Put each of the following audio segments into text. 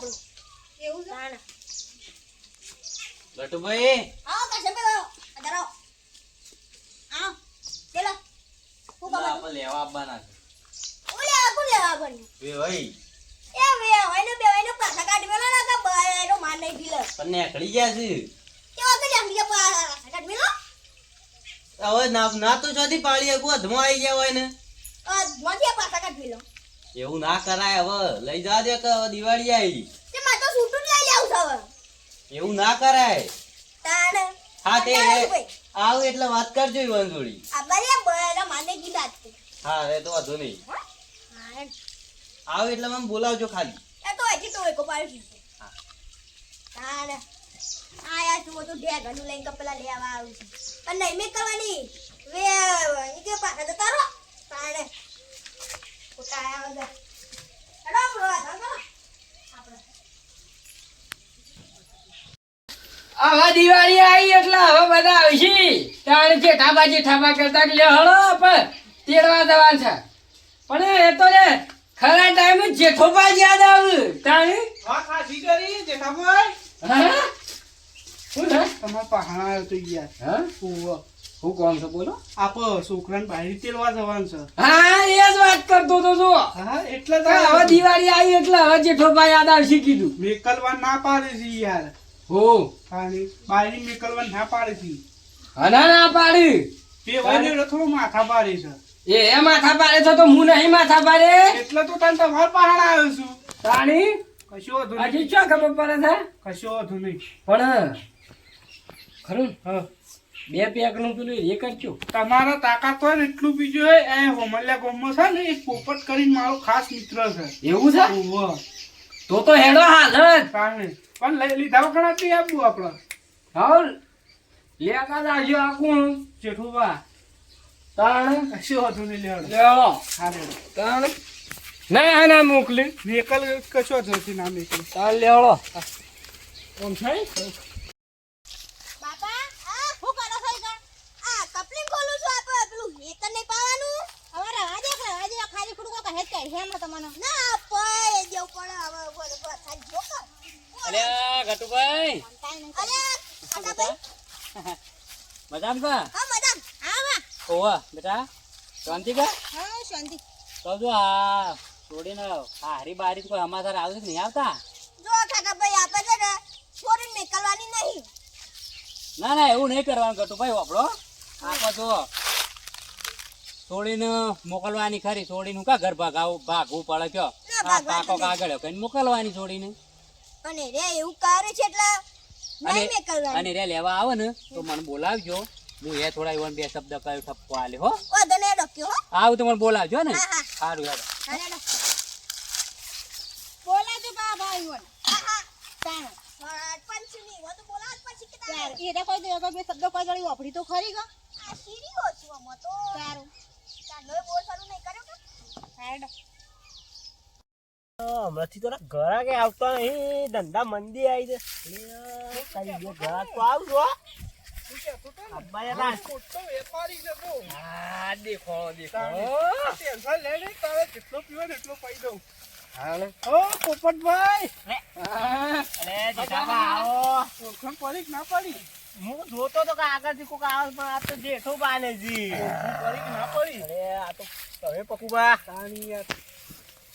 આપણું. એવું ના બે ને બે હોય ને પણ નેકળી ગયા છે. કેવો પાછા કાઢી મેલો? હવે ના ના તો જોધી પાળી ગયા હોય ને. અધમાંથી પાછા કાઢી લો એવું ના કરાય હવે. લઈ જવા દે કે દિવાળી આવી. તે માં તો સૂટું લઈ જાવ હવે. એવું ના કરાય. તાણ. હા તે આવ એટલે વાત કરજો ઈવન જોડી. બારે હા એ તો વાંધો નહીં. આવ એટલે મને બોલાવજો ખાલી. એ તો હજી તો એકો પાડી હા. તાણ. આયા તું તો ઢે ઘણું લઈને કપલા લેવા આવું છું. પણ નહીં મેં કરવાની. વે ઈ કે પાછા તો તારો તાણે ખોટા આયા વગર હેડો બ્રો ચાલો આપણે હવે દિવાળી આવી એટલે હવે બધા આવશે. તાણ જે ઠાબા જે ઠાબા કરતા લે હળો પણ તેડવા દવા છે. પણ એ તો રે ખરા ટાઈમે જેઠો પા યાદ આવ્યું તારે? હા ખાસી કરી? જેઠાભાઈ હા? શું છે? તમારા પહાણા આવ્યો તો યાર હા. હું કોણ છો બોલો? આપો છોકરાને બહાર તેલવા જવાનું છે. હા એ જ વાત કરતો તો જો હા એટલે તો હવે દિવાળી આવી એટલે હવે જેઠો ભાઈ યાદ આવશે કીધું મેકલવા ના પાડે છે યાર. હો. ખાલી બાયરી મેકલવા ના પાડે છે હના ના પાડી. તે વઈને થોડું માથા પાડે છે. એ એ માથા પાડે છે તો હું નહીં માથા પાડે? એટલે તો તને તમાર પહાણા આવ્યો છું. તાણી કશો નહીં. હજી શું ખબર પડે છે? કશો વાંધો નહીં. પણ ખરું હા. બે પેકનું પેલું એ કરજો તમારા તાકાત હોય ને એટલું બીજું હોય એ હોમલ્યા ગોમમાં છે ને એક પોપટ કરીને મારો ખાસ મિત્ર છે. એવું છે. તો તો હેડો હાલ જ પણ લઈ લીધા વગર નથી આપવું આપણે. હાલ લે જાજો આ કોણ? જેઠુબા તાણ. શું હતું નહીં લેડો હા તાણ. ના ના મોકલી. વેકલ કશો વાંધો નથી ના મોકલી. તાણ લેવડો. ઓમ થાય બાપા આ હું કરો છો ઈ કણ? આ કપલિંગ ખોલું છું આપણે પેલું હેતર નહીં પાવાનું હવે રવા દે રવા દે ખાલી ખોટું કોઈ હેમ તમને ના પાય જેવું પણ હવે બોલ બોલ થાય જો કર અરે ગટુભાઈ અરે ખાટા ભાઈ? મજામાં કા હા મજામ. હા ઓવા બેટા. શાંતિ કા? હા શાંતિ. તો જો આ છોડીને આ હરી બારી કોઈ અમારા આવે છે કે નહીં આવતા? જો કાકા ભાઈ આપે છે ને છોરીને નીકળવાની નહીં. ના ના એવું નહીં કરવાનું ગટુભાઈ આપણો આપો જો છોડીને મોકલવાની ખરી. છોડીનું કા ઘર ભાગાવ ભાગવું પડે કયો? આ પાકો કાગળ કઈ મોકલવાની છોડીને. અને રે એવું કરે છે એટલે અને અને રે લેવા આવે ને તો મને બોલાવજો. હું એ થોડા એવા બે શબ્દ કયો ઠપકો આલે હો. તને ડોક્યો હો. આવું તો મને બોલાવજો ને. હા, હા. સારું હેડો. અરે બાબા હા હા. એને કોઈ બે શબ્દ કોઈ ગળી વાપરી તો ખરી ગો. આ સીરીઓ છું આમાં તો. સારું. હમણાંથી તો ઘરા કે આવતા નહીં. ધંધા મંદી આવી છે. ઘરા તો આવજો દેખો જેટલો પીવો એટલો પાઈ દઉં. પોપટભાઈ. ના પડી? હું જોતો તો કે આગળથી કોક આવે પણ આ તો જેઠો બાને જી પડી કે ના પડી? અરે આ તો તમે પકુબા. તાણી યાર.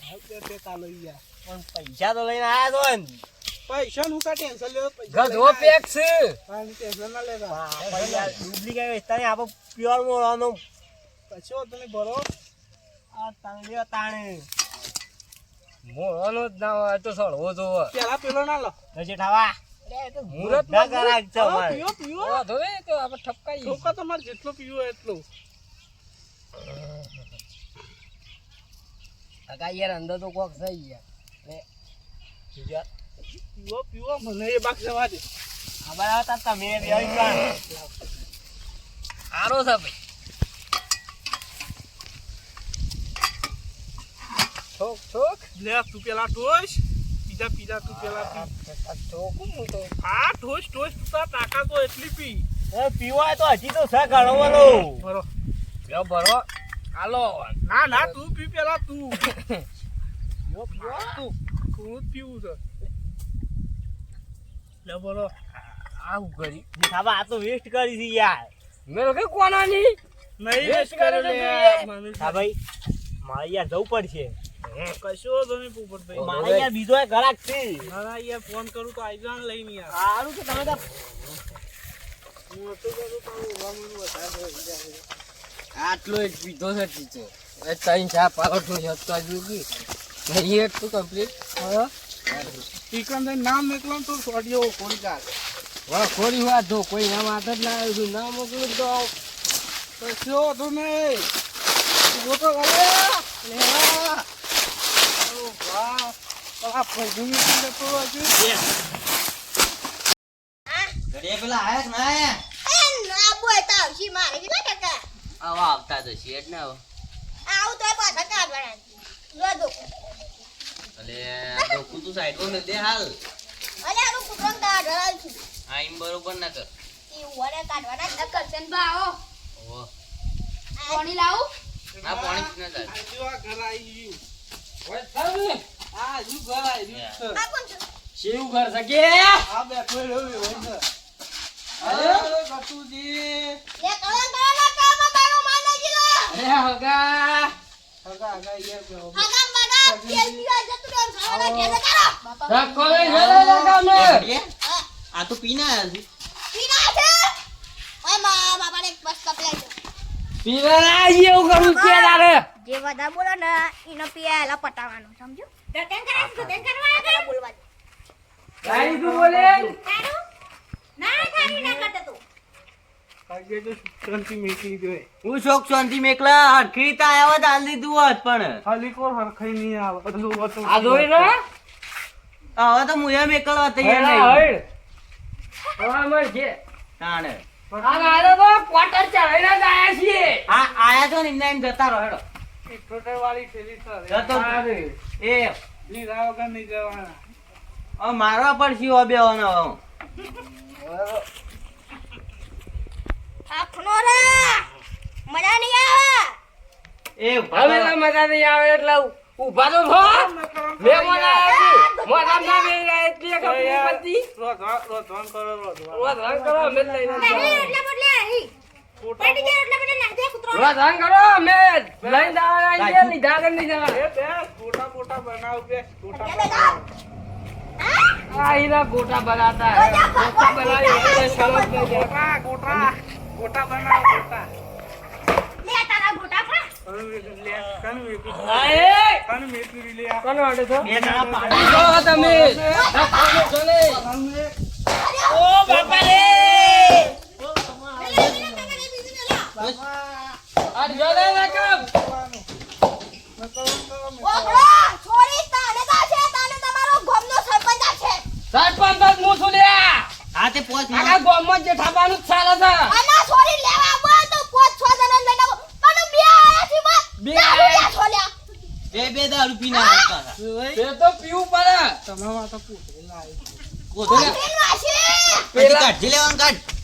હાલ તે તે ચાલો યાર પણ પૈસા તો લઈને આયા તો ને. પૈસા નું કા ટેન્શન લેવો? પૈસા ગધો પેક છે. તાણી ટેન્શન ના લેતા. ડુપ્લિકેટ વેચતા નહીં આપણે પ્યોર મોળાનો પછી તમે ભરો? આ તાંગડીઓ તાણે. મોવાનો જ ના હોય તો સળવો જોવો. પેલા પેલો ના લો. જેઠાવા. મુહૂર્ત મુહૂર્ત કરાક છે હા, અમારે. પીવો પીવો વાંધો નહીં તો આપણે ઠપકાઈ ધોકા તમારે જેટલો પીવો એટલો. કાકા યાર અંદર તો કોક થઈ ગયા પીવો પીવો મને એ બાક જવા દે. અમારે આવતા તમે ગયા. સારો છે ભાઈ. છોક ઠોક. લે તું પેલા ટોસ બીજા પીજા તું પેલા પી. ઠોકું હું તો હા ટોસ ટોસ તું તાર તાકાત તો એટલી પી. એ પીવાય તો હજી તો છે ઘણવાનો બરો લ્યો બરો હાલો. ના ના તું પી પેલા તું. યો પીવો. તું થોડું પીવું છે. લે બોલો આવું કરી? સાબા આ તો વેસ્ટ કરી છે યાર. મેં કે કોનાની? નહીં વેસ્ટ કરો લે મને હા ભાઈ. મારે યાર જવું પડશે. કશો પોપટભાઈ મારે યાર બીજો એક છે. મારા યાર ફોન કરું તો આઈ જાણ લઈને યાર. સારું છે તમે તો હું હતો કરું તો ઉભામણું વધારે થઈ જાય આટલો એક છે ટીચો એ ત્રણ ચા પાવરનું હતા જોગી નહીં એક તો કમ્પ્લીટ હા? ચિકન નામ તો સોડિયો વાહ વાત જો કોઈ નામ આદત ના આવ્યું ના મોકલું તો કશો નહીં. કરે લેવા ઓ વાહ પેલા ફૈજુમી જતો હજુ ઘડીએ પેલા આયા કે ના આયા એ ના બોય તો આવશી મારે કેટલા ટકા આવા આવતા તો શેઠ ને હવે આવું તો પાછા કાઢવાના જો અલે તો કુતું સાઈડમાં દે હાલ. અલે આનું કુકરમ કાઢવા છું આ ઈમ બરોબર ના કર. એ વડે કાઢવાના જ કરશન બા આવો ઓહો. પાણી લાવું? ના પાણી જ ના આજુ આ ઘર આવી ગયું. ઓય સામે આ આવી ગયું છે. આ કોણ છે? શિવ ઘર સકે આ બેઠો રહ્યો હોય છે અરે ગટુજી લે કળન કળન કામ બારો માને જીલો અરે હગા. હગા હગા કરો. લે કામે. આ તો પીને આયા છે પીના છે? ઓય મા બાપાને બસ કપલા છે. પીવા એવું કરું કે તારે જે બધા બોલો ને એનો પીએલા પટાવાનો સમજો હું શોક શાંતિ મેકલા હરખી તા આવ્યા હાલ દીધું હોત પણ. ખાલી કોર હરખાઈ નહીં આવે બધું આ જોઈ ને હવે તો મુયા મેકલવા તૈયાર નહીં હળ મર છે. તાણે. આ મારે તો ક્વાર્ટર ચડાઈને જ આયા છીએ. આ આયા છો ને એમ જતા રહો હેડો. ઇન્વર્ટર વાળી થેલી સર જતો અરે. એ લીધા વગર નહીં જવાના. હવે મારવા પડશે હો બે હવે? આખનો રે! મજા નહીં આવે? એ હવે મજા નહીં આવે એટલે ઊભા તો થો મે મજા આવી. મોઢા ના બે એટલે ખબર પડતી. રોધવા રોધવાન કરો રોધવા રોજ કરો અમે જ લઈને એટલે બદલે અહીં પડી જાય એટલે રંગ કરો અમે લઈને દાવા આવી લીધા કર નહીં જવા ગોટા બનાવ બે બનાતા ગોટા બનાવી એટલે ગોટા ગોટા ગોટા બનાવ ગોટા. લે તારા ગોટા ખા લે કનું વેચી આ એ! કનું લે. આ કોનો છો? બે જણા પાડી. જો તમે. ધક્કો છો ને? કનું વે ઓ બાપા રે જો બે બે બે દારૂ પીને પાછા. તે તો પીવું પડે. તમારા તો પૂછેલા કોથળી પછી કાઢી લેવાનું કાઢ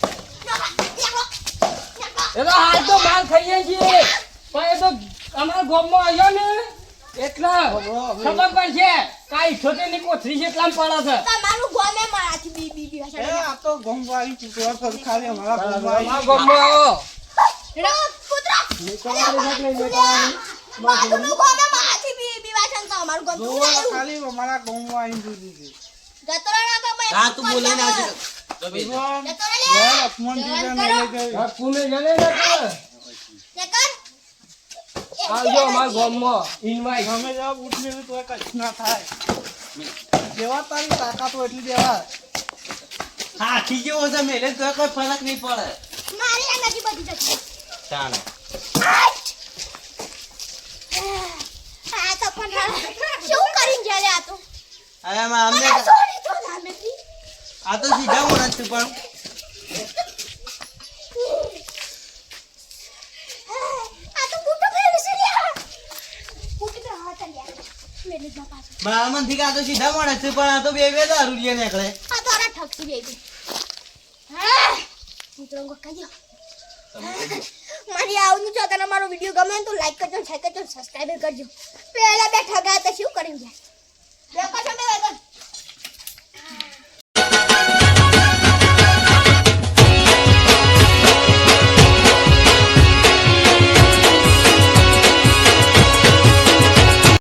એ તો હાલ તો માલ ખાઈએ છીએ. પણ એ તો અમારા ગામમાં આવ્યો ને એટલે ખબર પડશે. કાંઈ ઇઠ્ઠોતેરની કોથળી છે એટલા પડે છે. તમારું ગમે મારાથી બી બી બી એ આ તો ગોમવાળી પૂછવા પર ખાલી અમારા અમારા ગામમાં આવો. કૂતરા! મારું ગમે મારાથી બી બી વાસન તો અમારું ગામ ખાલી અમારા જુદી છે જતો રહે ના કે હા તું બોલે ના આવજો અમારા ગામમાં. ઇન્વાઇટ તો કચ્છ ના થાય. દેવા તારી તાકાત હોય એટલી દેવા. હાથી જેવો છે મેલે તો કોઈ ફરક નહીં પડે. મારી આ નથી બધી જતી તાણે આ તો પણ શું કરીને જાય આ તો? હવે અમને આ તો સીધા માણસ છે પણ બ્રાહ્મણથી બૂટો પહેરી છે લ્યા બૂટ તો હાથ લ્યા મેલે જ પાછો મારા મનથી કે આ તો સીધા મળે છે પણ આ તો બે બે દારૂ લઈએ નીકળે. આ તો આ જઈ ગઈ હા મિત્રો કો કજો મારી આવનું જો તને મારો વિડિયો ગમે ને તો લાઈક કરજો શેર કરજો સબસ્ક્રાઇબ કરજો. પહેલા બે ઠગા તો શું કર્યું જાય બે કશો